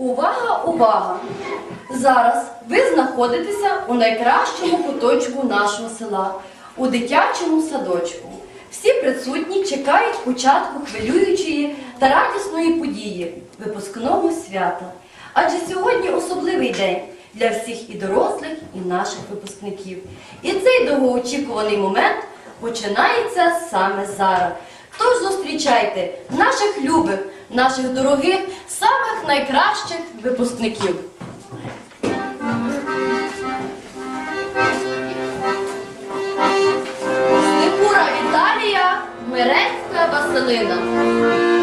Увага, увага! Зараз ви знаходитеся у найкращому куточку нашого села, у дитячому садочку. Всі присутні чекають початку хвилюючої та радісної події випускного свята. Адже сьогодні особливий день для всіх і дорослих, і наших випускників. І цей довгоочікуваний момент починається саме зараз. Тож зустрічайте наших любих, наших дорогих, самих найкращих випускників. Снепура Віталія, Мирецька Василина.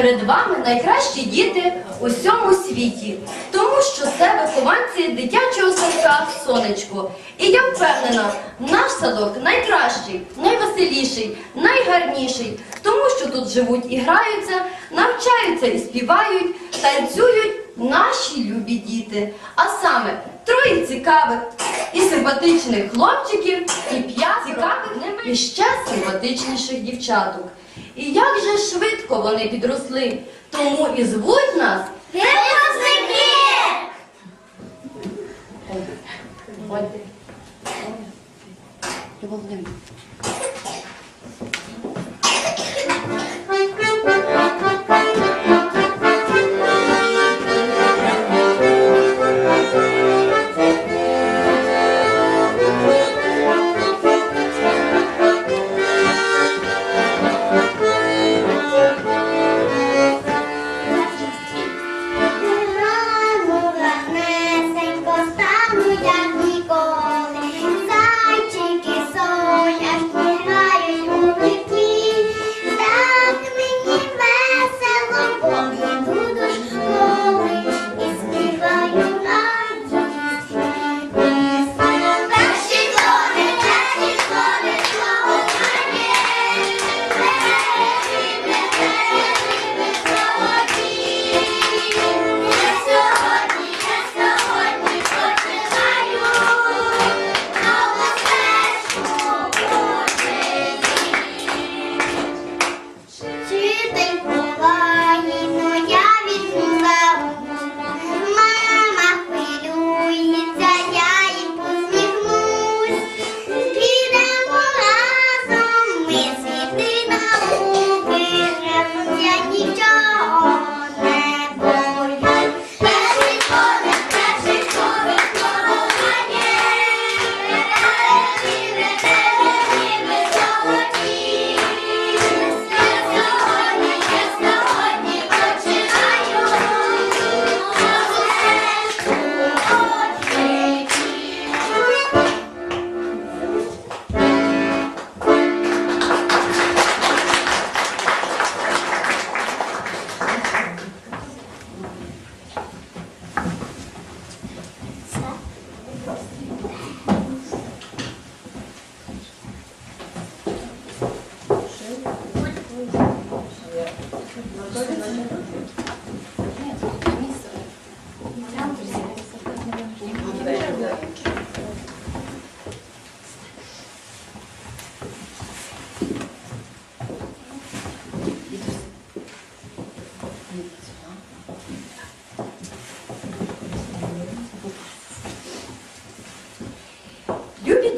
Перед вами найкращі діти у всьому світі, тому що це вихованці дитячого садка Сонечко. І я впевнена, наш садок найкращий, найвеселіший, найгарніший, тому що тут живуть і граються, навчаються і співають, танцюють наші любі діти. А саме троє цікавих і симпатичних хлопчиків, і п'ять цікавих і ще симпатичніших дівчаток. І як же швидко вони підросли, тому і звуть нас Випускники! Володимир. Рано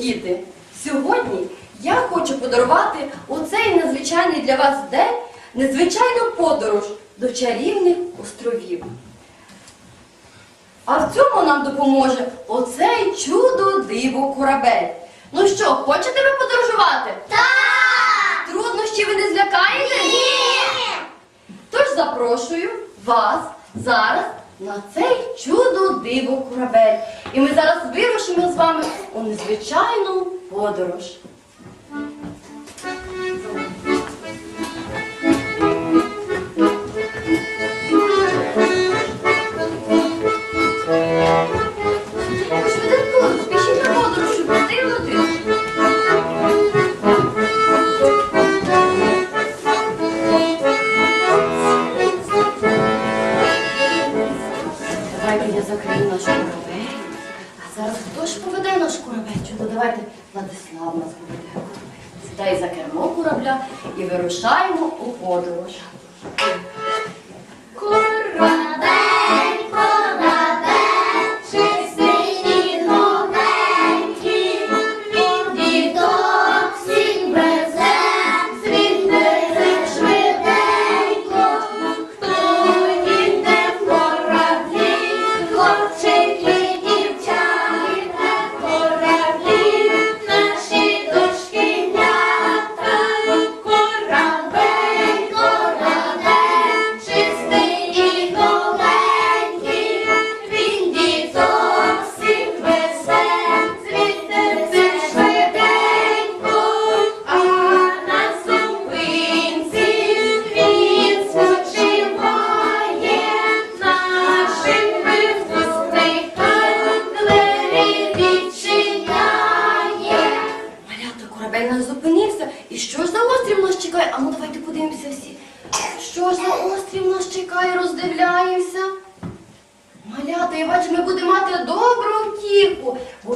діти! Сьогодні я хочу подарувати у цей незвичайний для вас день незвичайну подорож до чарівних островів. А в цьому нам допоможе оцей чудо диво корабель. Ну що, хочете ви подорожувати? Так! Труднощі ви не злякаєте? Ні! Тож запрошую вас зараз на цей чудо диво корабель. І ми зараз вирушимо з вами у незвичайну подорож. беремо корабля і вирушаємо у подорож.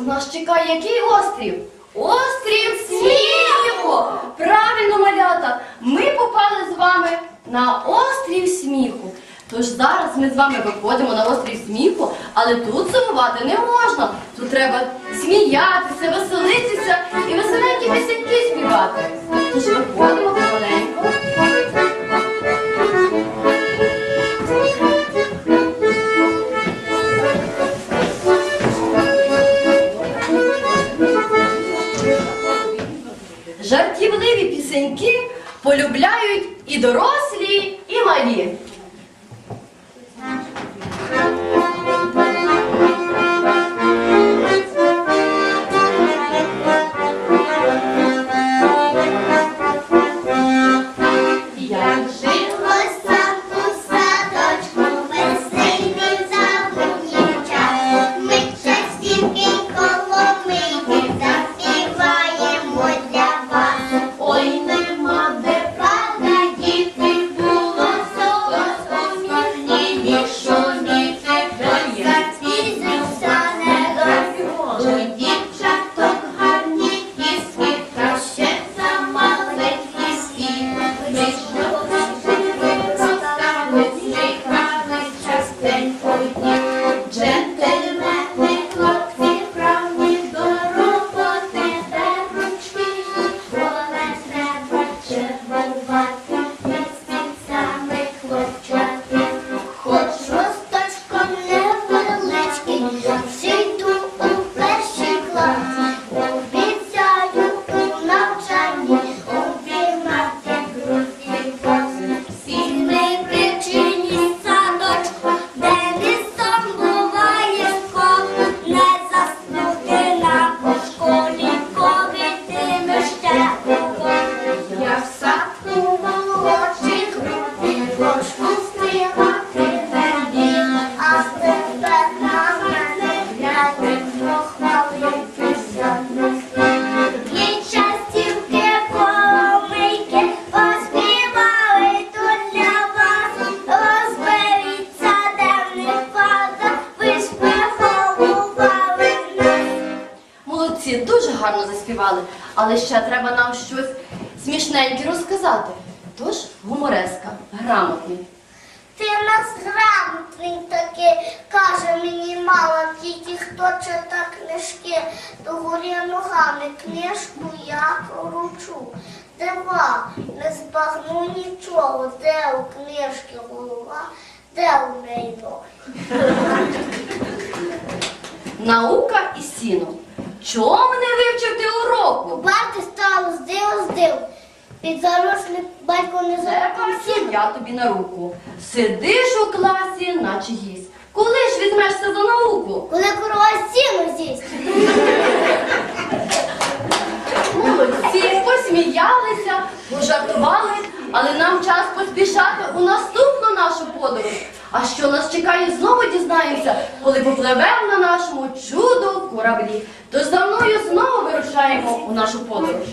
нас чекає який острів? Острів сміху! Правильно, малята! Ми попали з вами на острів сміху. Тож зараз ми з вами виходимо на острів сміху, але тут сумувати не можна. Тут треба сміятися, веселитися і веселенькі пісеньки співати. Тож виходимо помаленьку. Сміливі пісеньки полюбляють і дорослі, і малі. але ще треба нам щось смішненьке розказати. Тож гумореска, грамотний. Ти нас грамотний такий, каже мені мама, тільки хто чита книжки, то горі ногами книжку я ручу. Дива, не збагну нічого, де у книжки голова, де у неї ноги. Наука і сіно. Чому не вивчив ти уроку? Бати стало здив, здив. Під зарослі батько не зарекався. бачу я тобі на руку. Сидиш у класі, наче гість. Коли ж візьмешся за науку? Коли корова сіно з'їсть. Молодці, посміялися, пожартували, але нам час поспішати у наступну нашу подорож. А що нас чекає, знову дізнаємося, коли попливемо на нашому чудо кораблі. Тож за мною знову вирушаємо у нашу подорож.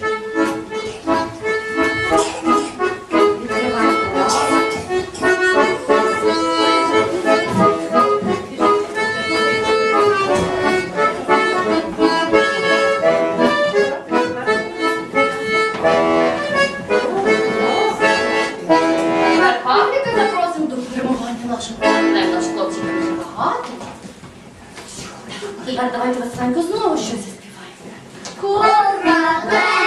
Тепер давайте Василенько знову щось заспіваємо. Корабель,